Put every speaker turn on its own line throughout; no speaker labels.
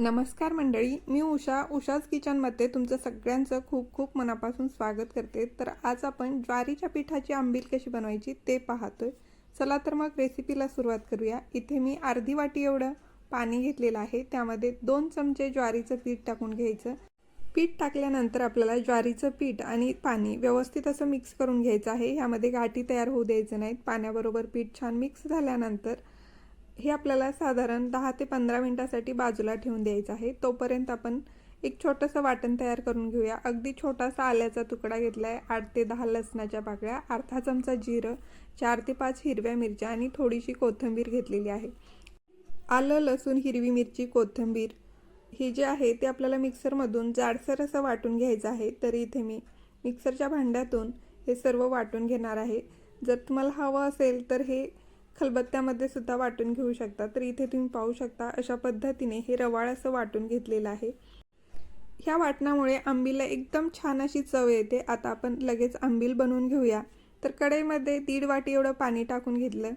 नमस्कार मंडळी मी उषा. उषाच किचनमध्ये तुमचं सगळ्यांचं खूप खूप मनापासून स्वागत करते. तर आज आपण ज्वारीच्या पिठाची आंबील कशी बनवायची ते पाहतोय. चला तर मग रेसिपीला सुरुवात करूया. इथे मी अर्धी वाटी एवढं पाणी घेतलेलं आहे. त्यामध्ये दोन चमचे ज्वारीचं पीठ टाकून घ्यायचं. पीठ टाकल्यानंतर आपल्याला ज्वारीचं पीठ आणि पाणी व्यवस्थित असं मिक्स करून घ्यायचं आहे. ह्यामध्ये गाठी तयार होऊ द्यायचं नाहीत. पाण्याबरोबर पीठ छान मिक्स झाल्यानंतर हे आपल्याला साधारण दहा ते पंधरा मिनटासाठी बाजूला ठेवून द्यायचं आहे. तोपर्यंत आपण एक छोटंसं वाटण तयार करून घेऊया. अगदी छोटासा आल्याचा तुकडा घेतला आहे आठ ते दहा लसणाच्या पाकळ्या अर्धा चमचा जिरं चार ते पाच हिरव्या मिरच्या आणि थोडीशी कोथिंबीर घेतलेली आहे. आलं लसूण हिरवी मिरची कोथिंबीर हे जे आहे ते आपल्याला मिक्सरमधून जाडसर असं वाटून घ्यायचं आहे. तरी इथे मी मिक्सरच्या भांड्यातून हे सर्व वाटून घेणार आहे. जर तुम्हाला हवं असेल तर हे खलबत्त्यामध्ये सुद्धा वाटून घेऊ शकता. तर इथे तुम्ही पाहू शकता अशा पद्धतीने हे रवाळ असं वाटून घेतलेलं आहे. ह्या वाटणामुळे आंबीला एकदम छान अशी चव येते. आता आपण लगेच आंबील बनवून घेऊया. तर कढईमध्ये दीड वाटी एवढं पाणी टाकून घेतलं.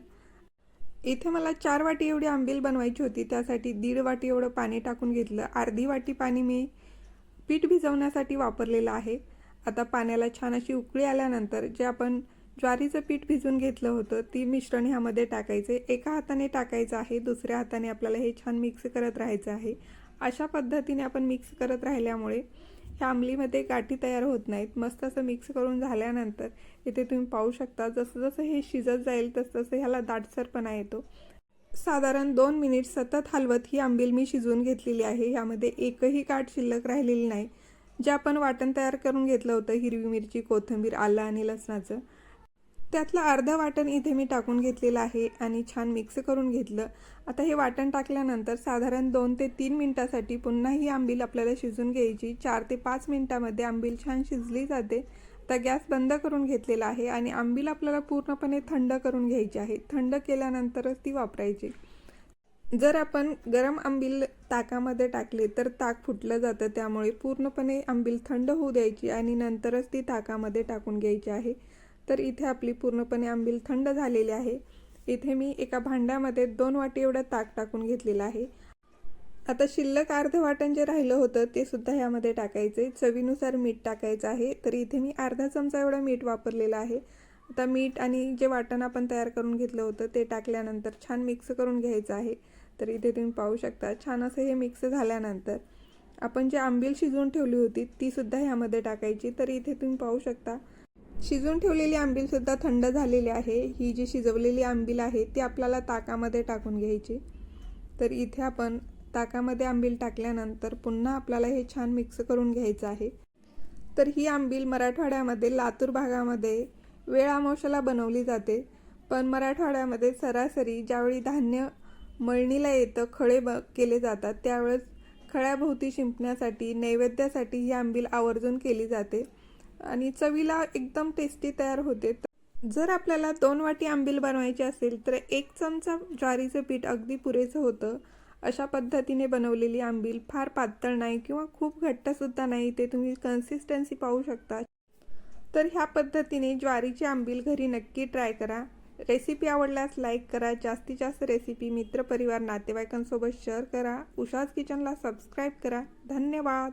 इथे मला चार वाटी एवढी आंबील बनवायची होती. त्यासाठी दीड वाटी एवढं पाणी टाकून घेतलं. अर्धी वाटी पाणी मी पीठ भिजवण्यासाठी वापरलेलं आहे. आता पाण्याला छान अशी उकळी आल्यानंतर जे आपण ज्वारीचं पीठ भिजून घेतलं होतं ती मिश्रण ह्यामध्ये टाकायचे. एका हाताने टाकायचं आहे दुसऱ्या हाताने आपल्याला हे छान मिक्स करत राहायचं आहे. अशा पद्धतीने आपण मिक्स करत राहिल्यामुळे ह्या आंबलीमध्ये गाठी तयार होत नाहीत. मस्त असं मिक्स करून झाल्यानंतर इथे तुम्ही पाहू शकता जसं जसं हे शिजत जाईल तसं तसं ह्याला दाटसरपणा येतो. साधारण दोन मिनिट सतत हलवत ही आंबील मी शिजवून घेतलेली आहे. ह्यामध्ये एकही काठ शिल्लक राहिलेली नाही. जे आपण वाटण तयार करून घेतलं होतं हिरवी मिरची कोथिंबीर आलं आणि लसणाचं. त्यातलं अर्धं वाटण इथे मी टाकून घेतलेलं आहे आणि छान मिक्स करून घेतलं. आता हे वाटण टाकल्यानंतर साधारण दोन ते तीन मिनटासाठी पुन्हा ही आंबील आपल्याला शिजून घ्यायची. चार ते पाच मिनटामध्ये आंबील छान शिजली जाते. आता गॅस बंद करून घेतलेला आहे आणि आंबील आपल्याला पूर्णपणे थंड करून घ्यायची आहे. थंड केल्यानंतरच ती वापरायची. जर आपण गरम आंबील ताकामध्ये टाकले तर ताक फुटलं जातं. त्यामुळे पूर्णपणे आंबील थंड होऊ द्यायची आणि नंतरच ती ताकामध्ये टाकून घ्यायची आहे. तर इथे आपली पूर्णपणे आंबील थंड झालेली आहे. इथे मी एका भांड्यामध्ये दोन वाटी एवढं ताक टाकून घेतलेलं आहे. आता शिल्लक अर्ध वाटण जे राहिलं होतं ते सुद्धा ह्यामध्ये टाकायचे चवीनुसार मीठ टाकायचं आहे. तर इथे मी अर्धा चमचा एवढं मीठ वापरलेलं आहे. आता मीठ आणि जे वाटण आपण तयार करून घेतलं होतं ते टाकल्यानंतर छान मिक्स करून घ्यायचं आहे. तर इथे तुम्ही पाहू शकता छान असं हे मिक्स झाल्यानंतर आपण जे आंबील शिजवून ठेवली होती ती सुद्धा ह्यामध्ये टाकायची. तर इथे तुम्ही पाहू शकता शिजून ठेवलेली आंबीलसुद्धा थंड झालेली आहे. ही जी शिजवलेली आंबील आहे ती आपल्याला ताकामध्ये टाकून घ्यायची. तर इथे आपण ताकामध्ये आंबील टाकल्यानंतर पुन्हा आपल्याला हे छान मिक्स करून घ्यायचं आहे. तर ही आंबील मराठवाड्यामध्ये लातूर भागामध्ये वेळामोशाला बनवली जाते. पण मराठवाड्यामध्ये सरासरी ज्यावेळी धान्य मळणीला येतं खळे ब केले जातात त्यावेळेस खळ्याभोवती शिंपण्यासाठी नैवेद्यासाठी ही आंबील आवर्जून केली जाते. आणि चवीला एकदम टेस्टी तयार होते. जर आपल्याला दोन वाटी आंबील बनवायची असेल तर एक चमचा ज्वारीचं पीठ अगदी पुरेसं होतं. अशा पद्धतीने बनवलेली आंबील फार पातळ नाही किंवा खूप घट्टसुद्धा नाही ते तुम्ही कन्सिस्टन्सी पाहू शकता. तर ह्या पद्धतीने ज्वारीची आंबील घरी नक्की ट्राय करा. रेसिपी आवडल्यास लाईक करा. जास्तीत जास्त रेसिपी मित्रपरिवार नातेवाईकांसोबत शेअर करा. उषाज किचनला सबस्क्राईब करा. धन्यवाद!